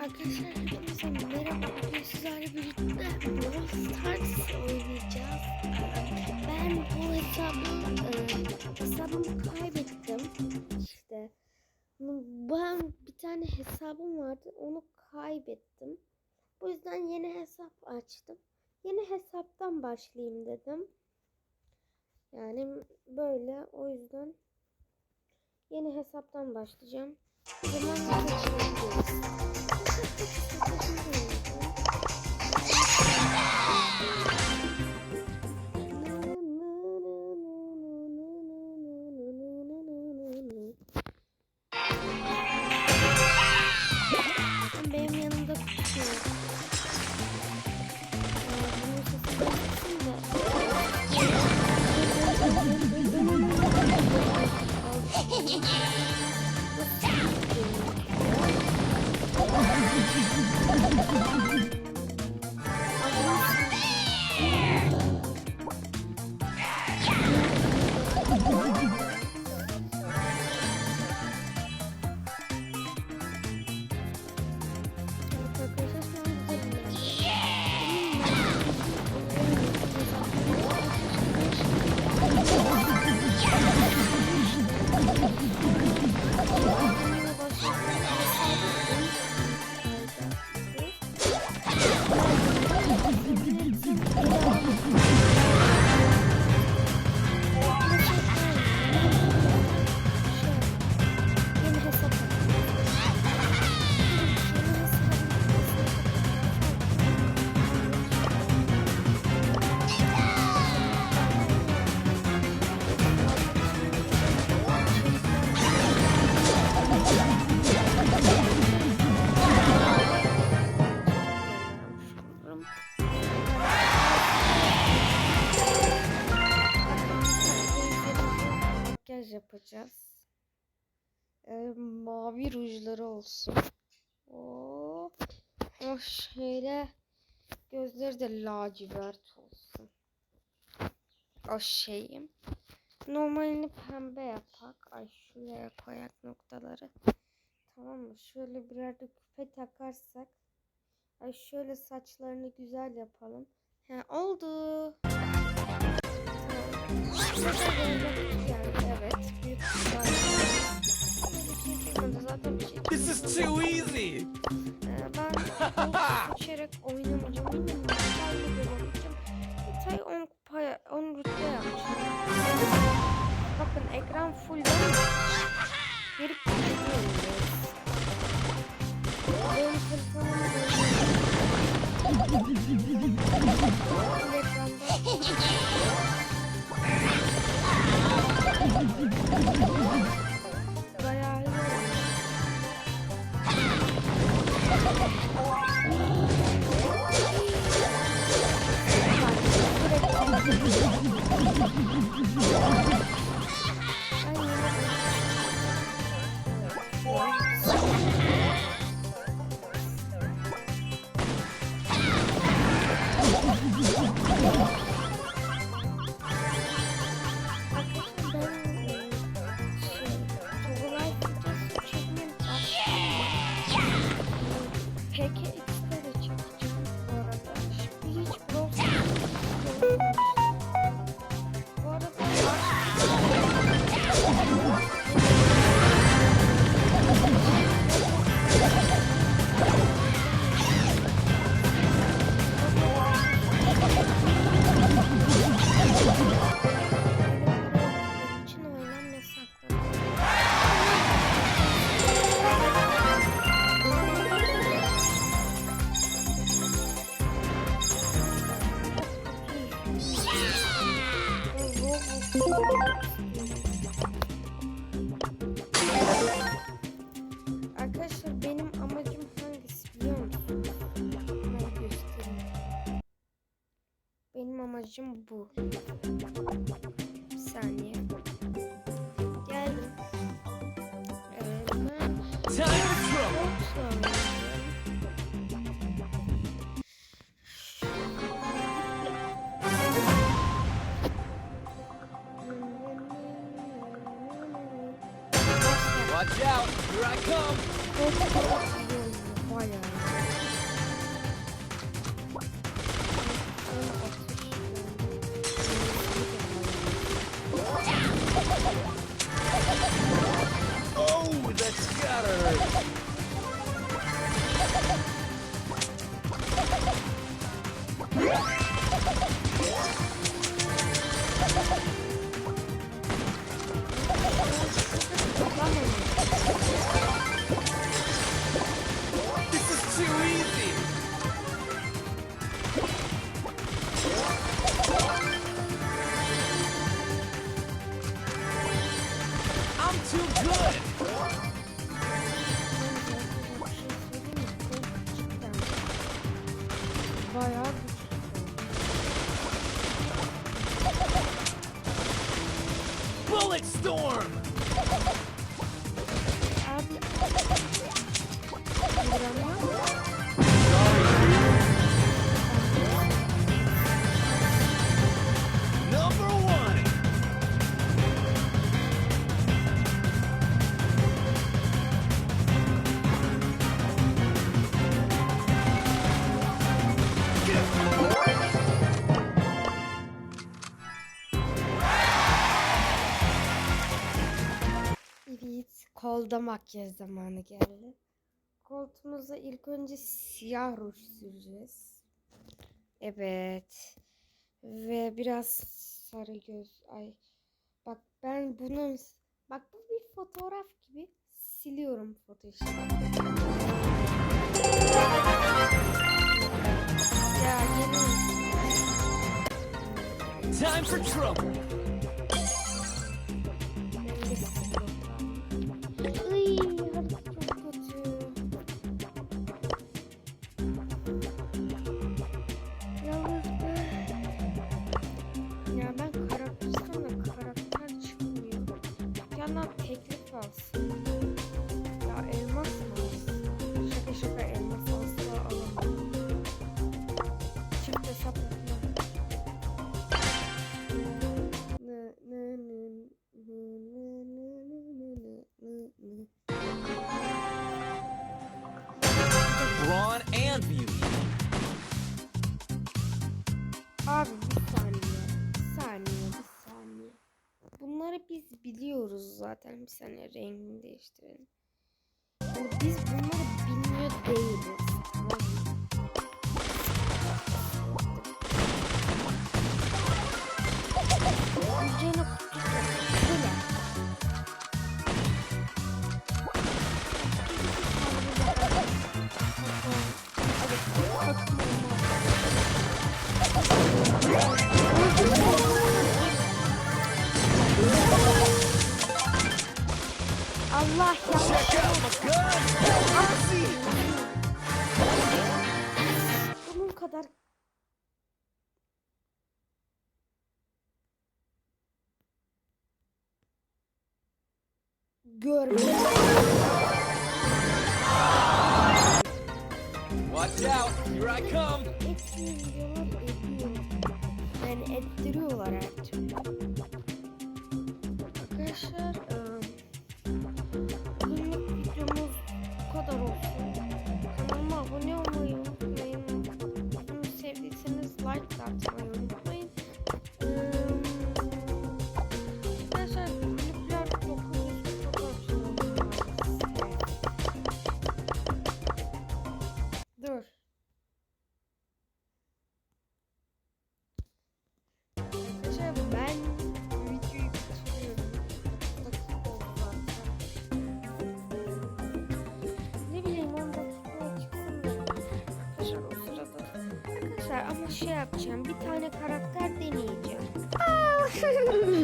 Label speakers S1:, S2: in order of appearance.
S1: Arkadaşlar hepinize merhaba. Bugün sizlerle birlikte Brawl Stars oynayacağız. Ben bu hesabı, e, hesabımı kaybettim. İşte ben bir tane hesabım vardı. Onu kaybettim. Bu yüzden yeni hesap açtım. Yeni hesaptan başlayayım dedim. Yani böyle o yüzden yeni hesaptan başlayacağım. O zaman. Benim yanımda kutu. Bunun sesini da. Yapacağız. Ee, mavi rujları olsun. Oo. O şöyle gözleri de lacivert olsun. O şeyim. Normalini pembe yapak. Ay şuraya koyak noktaları. Tamam mı? Şöyle birer de küpe takarsak. Ay şöyle saçlarını güzel yapalım. He oldu. Tamam.
S2: Too easy.
S1: Ee, ben seçerek. Oynamayacağım. Amacım bu. Bir saniye. Geldim. Evet.
S2: Watch out. Here I come. Ha
S1: ha ha!
S2: Bullet storm.
S1: Abi. Kolda makyaj zamanı geldi. Koltuğumuza ilk önce siyah ruj süreceğiz. Evet. Ve biraz sarı göz. Ay. Bak ben bunu bak bu bir fotoğraf gibi siliyorum yeni
S2: Time for trouble. Brawn and beauty.
S1: Abi bir saniye. Bir saniye. Bir saniye. Bunları biz biliyoruz zaten. Bir saniye rengini değiştirelim. Biz bunları bilmiyor değiliz. Görmedim.
S2: Watch out. Here I come.
S1: Etmeyin diyorlar ediyor. Yani ettiriyorlar türlü. Arkadaşlar eee, bugünlük videomuz bu kadar olsun. Kanalıma abone olmayı unutmayın. Bunu sevdiyseniz like atmayı ama şey yapacağım. Bir tane karakter deneyeceğim.